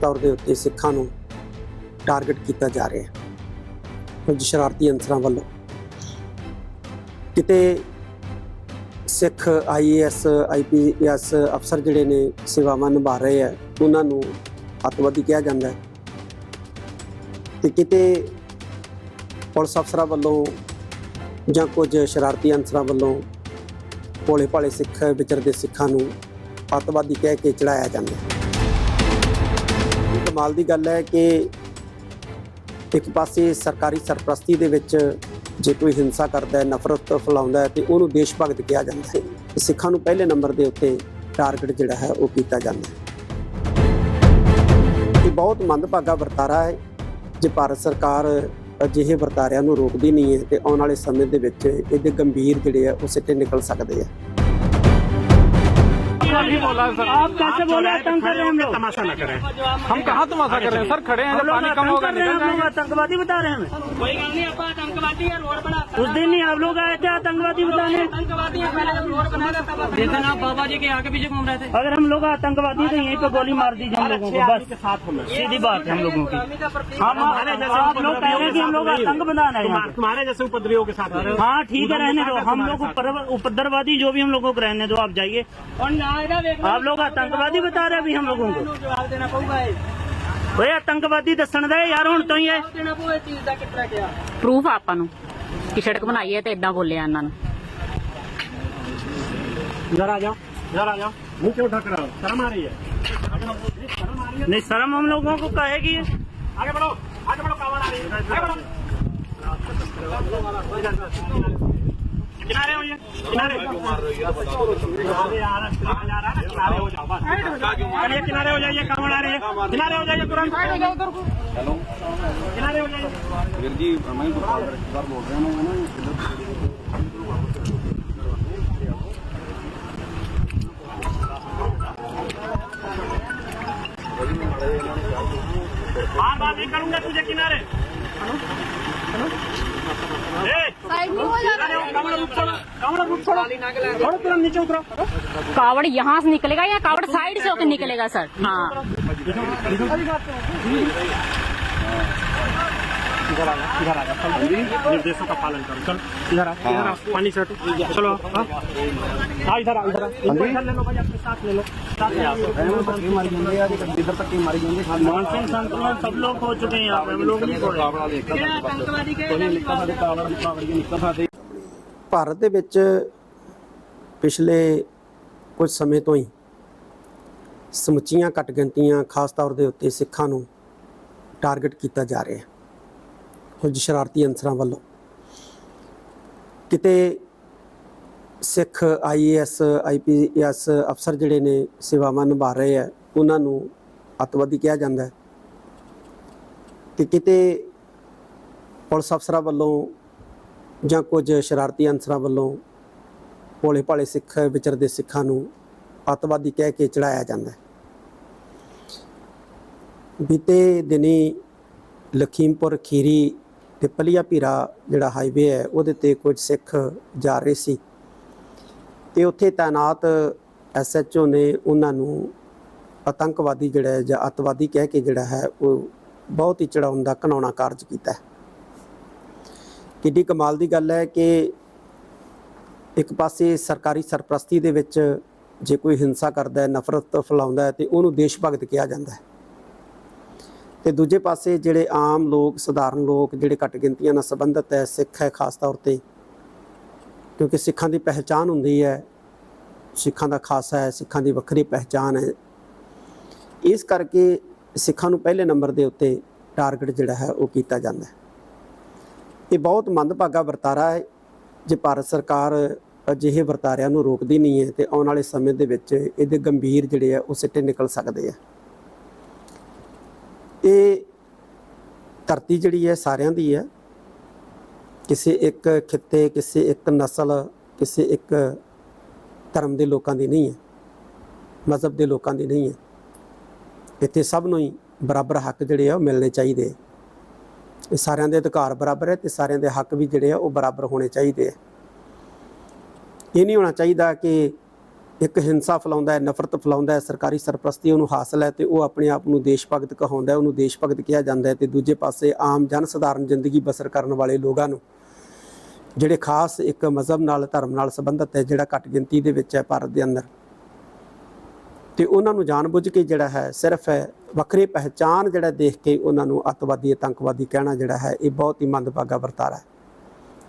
ਤੌਰ ਦੇ ਉੱਤੇ ਸਿੱਖਾਂ ਨੂੰ ਟਾਰਗੇਟ ਕੀਤਾ ਜਾ ਰਿਹਾ ਹੈ। ਕੁਝ ਸ਼ਰਾਰਤੀ ਅੰਸਰਾਂ ਵੱਲੋਂ ਕਿਤੇ ਸਿੱਖ ਆਈਏਐਸ ਆਈਪੀਐਸ ਅਫਸਰ ਜਿਹੜੇ ਨੇ ਸੇਵਾਵਾਂ ਨਿਭਾ ਰਹੇ ਆ ਉਹਨਾਂ ਨੂੰ ਅੱਤਵਾਦੀ ਕਿਹਾ ਜਾਂਦਾ ਹੈ। ਤੇ ਕਿਤੇ ਪੁਲਿਸ ਅਫਸਰਾਂ ਵੱਲੋਂ ਜਾਂ ਕੁਝ ਸ਼ਰਾਰਤੀ ਅੰਸਰਾਂ ਵੱਲੋਂ ਭੋਲੇ ਭਾਲੇ ਸਿੱਖ ਵਿਚਰਦੇ ਸਿੱਖਾਂ ਨੂੰ ਅੱਤਵਾਦੀ ਕਹਿ ਕੇ ਚੜਾਇਆ ਜਾਂਦਾ ਹੈ। ਕਮਾਲ ਦੀ ਗੱਲ ਹੈ ਕਿ ਇੱਕ ਪਾਸੇ ਸਰਕਾਰੀ ਸਰਪ੍ਰਸਤੀ ਦੇ ਵਿੱਚ ਜੇ ਕੋਈ ਹਿੰਸਾ ਕਰਦਾ ਹੈ, ਨਫ਼ਰਤ ਫੈਲਾਉਂਦਾ ਹੈ ਤੇ ਉਹਨੂੰ ਦੇਸ਼ ਭਗਤ ਕਿਹਾ ਜਾਂਦਾ ਹੈ ਤੇ ਸਿੱਖਾਂ ਨੂੰ ਪਹਿਲੇ ਨੰਬਰ ਦੇ ਉੱਤੇ ਟਾਰਗੇਟ ਜਿਹੜਾ ਹੈ ਉਹ ਕੀਤਾ ਜਾਂਦਾ ਹੈ। ਇਹ ਬਹੁਤ ਮੰਦਭਾਗਾ ਵਰਤਾਰਾ ਹੈ, ਜੇ ਭਾਰਤ ਸਰਕਾਰ ਅਜਿਹੇ ਵਰਤਾਰਿਆਂ ਨੂੰ ਰੋਕਦੀ ਨਹੀਂ ਹੈ ਤੇ ਆਉਣ ਵਾਲੇ ਸਮੇਂ ਦੇ ਵਿੱਚ ਇਹਦੇ ਗੰਭੀਰ ਜਿਹੜੇ ਆ ਉਹ ਸਿੱਟੇ ਨਿਕਲ ਸਕਦੇ ਆ नहीं बोला सर। आप कैसे बोले आतंक कर रहे हैं हम लोग। तमाशा न करें। हम कहाँ तमाशा कर? रहे हैं सर खड़े हैं जब पानी कम होगा कर रहे हैं निकल हम जाएँगे। आतंकवादी बता रहे हैं हमें। कोई गल नहीं आप आतंकवादी है रोड बना उस दिन नहीं आप लोग आए थे आतंकवादी बताने। आतंकवादी है रोड बना देखा आप बाबा जी के आगे पीछे घूम रहे थे। अगर हम लोग आतंकवादी तो यहीं पे गोली मार दीजिए हम लोगों को बस। सीधी बात है हम लोगों की। हम आप लोग कह रहे हैं कि हम लोग आतंक बनाना है तुम्हारे जैसे उपद्रवियों के साथ हाँ ठीक है रहने दो। हम लोग उपद्रवादी जो भी हम लोगों को रहने दो आप जाइए। और ਆਪ ਲੋਕ ਆਤੰਕਵਾਦੀ ਬਤਾ ਰਹੇ ਵੀ ਹਮ ਲੋਗੋਂ ਨੂੰ। ਜਵਾਬ ਦੇਣਾ ਪਊਗਾ ਇਹ। ਓਏ ਆਤੰਕਵਾਦੀ ਦੱਸਣ ਦੇ ਯਾਰ ਹੁਣ ਤੋਂ ਹੀ ਇਹ। ਪ੍ਰੂਫ ਆਪਾਂ ਨੂੰ ਕਿ ਸੜਕ ਬਣਾਈ ਹੈ ਤੇ ਇਦਾਂ ਬੋਲਿਆ ਇਹਨਾਂ ਨੂੰ। ਜਰਾ ਆ ਜਾ ਜਰਾ ਆ ਜਾ। ਮੂੰਹ ਕਿਉਂ ਢੱਕ ਸ਼ਰਮ ਆ ਰਹੀ ਹੈ। नहीं शर्म हम लोगों को कहेगी आगे बढ़ो आगे बढ़ो कावड़ आ रही है आगे बढ़ो किनारे किनारे चलिए किनारे हो जाइए काम आ रहे हैं। किनारे हो जाइए तुरंत। हेलो। किनारे हो जाइए। वीर जी हमें तो बोल रहे हैं बार बार नहीं करूँगा तुझे किनारे। ए, साइड नहीं हो किनारे हो, कमर रुक छोड़ो कमर रुक छोड़ो छोड़ो तुरंत नीचे उतरो कावड़ यहाँ से निकलेगा या कावड़ साइड से होकर निकलेगा सर हाँ इधर आ जा इधर आ जा चल निर्देशों का पालन करो चल इधर आ इधर आ पानी से हटो चलो हाँ हाँ इधर आ इधर आ इनको इधर ले लो भाई अपने साथ ले लो साथ ले आओ ਇਹਨੂੰ ਧੱਕੇ ਮਾਰੀ ਜਾਂਦੇ ਆ ਤੇ ਇੱਧਰ ਧੱਕੇ ਮਾਰੀ ਜਾਂਦੇ ਖਾਲੀ मानसिक संतुलन सब लोग हो चुके हैं यहाँ पे हम लोग नहीं खोए ਕਾਵੜਾ ਦੇਖਦਾ आतंकवादी के ਕੋਈ ਨਿਕਲ ਸਾਡੇ ਕਾਵੜ ਕਾਵੜੀਆਂ ਨਿਕਲ ਸਕਦੇ ਭਾਰਤ ਦੇ ਵਿੱਚ ਪਿਛਲੇ ਕੁਝ ਸਮੇਂ ਤੋਂ ਹੀ ਸਮੁੱਚੀਆਂ ਘੱਟ ਗਿਣਤੀਆਂ ਖਾਸ ਤੌਰ ਦੇ ਉੱਤੇ ਸਿੱਖਾਂ ਨੂੰ ਟਾਰਗੇਟ ਕੀਤਾ ਜਾ ਰਿਹਾ ਹੈ ਕੁਝ ਸ਼ਰਾਰਤੀ ਅਨਸਰਾਂ ਵੱਲੋਂ। ਕਿਤੇ ਸਿੱਖ ਆਈਏਐਸ ਆਈਪੀਐਸ ਅਫਸਰ ਜਿਹੜੇ ਨੇ ਸੇਵਾਵਾਂ ਨਿਭਾ ਰਹੇ ਆ, ਉਹਨਾਂ ਨੂੰ ਅੱਤਵਾਦੀ ਕਿਹਾ ਜਾਂਦਾ ਹੈ। ਤੇ ਕਿਤੇ ਪੁਲਿਸ ਅਫਸਰਾਂ ਵੱਲੋਂ ਜਾਂ ਕੁਝ ਸ਼ਰਾਰਤੀ ਅਨਸਰਾਂ ਵੱਲੋਂ ਭੋਲੇ ਭਾਲੇ ਸਿੱਖ, ਵਿਚਰਦੇ ਸਿੱਖਾਂ ਨੂੰ ਅੱਤਵਾਦੀ ਕਹਿ ਕੇ ਚੜਾਇਆ ਜਾਂਦਾ ਹੈ। ਬੀਤੇ ਦਿਨੀ ਲਖੀਮਪੁਰ ਖੀਰੀ ਤੇ ਪਲੀਆ ਪੀਰਾ ਜਿਹੜਾ ਹਾਈਵੇ ਹੈ, ਉਹਦੇ ਤੇ ਕੁਝ ਸਿੱਖ ਜਾ ਰਹੇ ਸੀ। ਤੇ ਉੱਥੇ ਤਾਇਨਾਤ ਐਸਐਚਓ ਨੇ ਉਹਨਾਂ ਨੂੰ ਆਤੰਕਵਾਦੀ ਜਿਹੜਾ ਹੈ ਜਾਂ ਅੱਤਵਾਦੀ ਕਹਿ ਕੇ ਜਿਹੜਾ ਹੈ, ਉਹ ਬਹੁਤ ਹੀ ਚੜਾਉਣ ਦਾ ਘਨਾਉਣਾ ਕਾਰਜ ਕੀਤਾ ਹੈ। ਕਿੱਡੀ ਕਮਾਲ ਦੀ ਗੱਲ ਹੈ ਕਿ ਇੱਕ ਪਾਸੇ ਸਰਕਾਰੀ ਸਰਪ੍ਰਸਤੀ ਦੇ ਵਿੱਚ ਜੇ ਕੋਈ ਹਿੰਸਾ ਕਰਦਾ ਹੈ, ਨਫ਼ਰਤ ਫੈਲਾਉਂਦਾ ਹੈ ਤੇ ਉਹਨੂੰ ਦੇਸ਼ ਭਗਤ ਕਿਹਾ ਜਾਂਦਾ ਹੈ। ਤੇ ਦੂਜੇ ਪਾਸੇ ਜਿਹੜੇ ਆਮ ਲੋਕ, ਸਧਾਰਨ ਲੋਕ ਜਿਹੜੇ ਘੱਟ ਗਿਣਤੀਆਂ ਨਾਲ ਸੰਬੰਧਿਤ ਹੈ, ਸਿੱਖ ਹੈ ਖਾਸ ਤੌਰ ਤੇ, ਕਿਉਂਕਿ ਸਿੱਖਾਂ ਦੀ ਪਹਿਚਾਨ ਹੁੰਦੀ ਹੈ, ਸਿੱਖਾਂ ਦਾ ਖਾਸਾ ਹੈ, ਸਿੱਖਾਂ ਦੀ ਵੱਖਰੀ ਪਹਿਚਾਨ ਹੈ। ਇਸ ਕਰਕੇ ਸਿੱਖਾਂ ਨੂੰ ਪਹਿਲੇ ਨੰਬਰ ਦੇ ਉੱਤੇ ਟਾਰਗੇਟ ਜਿਹੜਾ ਹੈ, ਉਹ ਕੀਤਾ ਜਾਂਦਾ ਹੈ। ਇਹ ਬਹੁਤ ਮੰਦਭਾਗਾ ਵਰਤਾਰਾ ਹੈ। ਜੇ ਭਾਰਤ ਸਰਕਾਰ ਅਜਿਹੇ ਵਰਤਾਰਿਆਂ ਨੂੰ ਰੋਕਦੀ ਨਹੀਂ ਹੈ, ਤੇ ਆਉਣ ਵਾਲੇ ਸਮੇਂ ਦੇ ਵਿੱਚ ਇਹਦੇ ਗੰਭੀਰ ਜਿਹੜੇ ਆ ਉਹ ਸਿੱਟੇ ਨਿਕਲ ਸਕਦੇ ਆ ਇਹ ਧਰਤੀ ਜਿਹੜੀ ਹੈ ਸਾਰਿਆਂ ਦੀ ਹੈ। ਕਿਸੇ ਇੱਕ ਖਿੱਤੇ, ਕਿਸੇ ਇੱਕ ਨਸਲ, ਕਿਸੇ ਇੱਕ ਧਰਮ ਦੇ ਲੋਕਾਂ ਦੀ ਨਹੀਂ ਹੈ। ਮਜ਼ਹਬ ਦੇ ਲੋਕਾਂ ਦੀ ਨਹੀਂ ਹੈ। ਇੱਥੇ ਸਭ ਨੂੰ ਹੀ ਬਰਾਬਰ ਹੱਕ ਜਿਹੜੇ ਆ ਉਹ ਮਿਲਣੇ ਚਾਹੀਦੇ ਆ। ਇਹ ਸਾਰਿਆਂ ਦੇ ਅਧਿਕਾਰ ਬਰਾਬਰ ਹੈ ਤੇ ਸਾਰਿਆਂ ਦੇ ਹੱਕ ਵੀ ਜਿਹੜੇ ਆ ਉਹ ਬਰਾਬਰ ਹੋਣੇ ਚਾਹੀਦੇ ਆ। ਇਹ ਨਹੀਂ ਹੋਣਾ ਚਾਹੀਦਾ ਕਿ ਇੱਕ ਹਿੰਸਾ ਫੈਲਾਉਂਦਾ ਹੈ, ਨਫ਼ਰਤ ਫੈਲਾਉਂਦਾ ਹੈ, ਸਰਕਾਰੀ ਸਰਪ੍ਰਸਤੀ ਉਹਨੂੰ ਹਾਸਲ ਹੈ ਤੇ ਉਹ ਆਪਣੇ ਆਪ ਨੂੰ ਦੇਸ਼ ਭਗਤ ਕਹਾਉਂਦਾ ਹੈ, ਉਹਨੂੰ ਦੇਸ਼ ਭਗਤ ਕਿਹਾ ਜਾਂਦਾ ਹੈ ਤੇ ਦੂਜੇ ਪਾਸੇ ਆਮ ਜਨ ਸਧਾਰਨ ਜ਼ਿੰਦਗੀ ਬਸਰ ਕਰਨ ਵਾਲੇ ਲੋਕਾਂ ਨੂੰ, ਜਿਹੜੇ ਖਾਸ ਇੱਕ ਮਜ਼ਹਬ ਨਾਲ, ਧਰਮ ਨਾਲ ਸੰਬੰਧਿਤ ਹੈ, ਜਿਹੜਾ ਘੱਟ ਗਿਣਤੀ ਦੇ ਵਿੱਚ ਹੈ ਭਾਰਤ ਦੇ ਅੰਦਰ। ਤੇ ਉਹਨਾਂ ਨੂੰ ਜਾਣਬੁੱਝ ਕੇ ਜਿਹੜਾ ਹੈ, ਸਿਰਫ ਵੱਖਰੇ ਵੱਖਰੀ ਪਹਿਚਾਨ ਜਿਹੜਾ ਦੇਖ ਕੇ ਉਹਨਾਂ ਨੂੰ ਅੱਤਵਾਦੀ, ਆਤੰਕਵਾਦੀ ਕਹਿਣਾ ਜਿਹੜਾ ਹੈ, ਇਹ ਬਹੁਤ ਹੀ ਮੰਦਭਾਗਾ ਵਰਤਾਰਾ ਹੈ।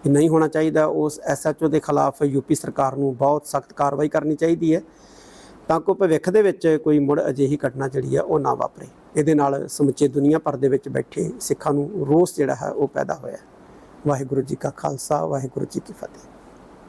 ਨਹੀਂ ਹੋਣਾ ਚਾਹੀਦਾ, ਉਸ ਐਸਐਚਓ ਦੇ ਖਿਲਾਫ ਯੂਪੀ ਸਰਕਾਰ ਨੂੰ ਬਹੁਤ ਸਖਤ ਕਾਰਵਾਈ ਕਰਨੀ ਚਾਹੀਦੀ ਹੈ। ਤਾਂ ਕਿ ਭਵਿੱਖ ਦੇ ਵਿੱਚ ਕੋਈ ਮੁੜ ਅਜਿਹੀ ਘਟਨਾ ਜਿਹੜੀ ਹੈ, ਉਹ ਨਾ ਵਾਪਰੇ। ਇਹਦੇ ਨਾਲ ਸਮੁੱਚੇ ਦੁਨੀਆ ਭਰ ਦੇ ਵਿੱਚ ਬੈਠੇ ਸਿੱਖਾਂ ਨੂੰ ਰੋਸ ਜਿਹੜਾ ਹੈ, ਉਹ ਪੈਦਾ ਹੋਇਆ ਵਾਹਿਗੁਰੂ ਜੀ ਕਾ ਖਾਲਸਾ, ਵਾਹਿਗੁਰੂ ਜੀ ਕੀ ਫਤਿਹ।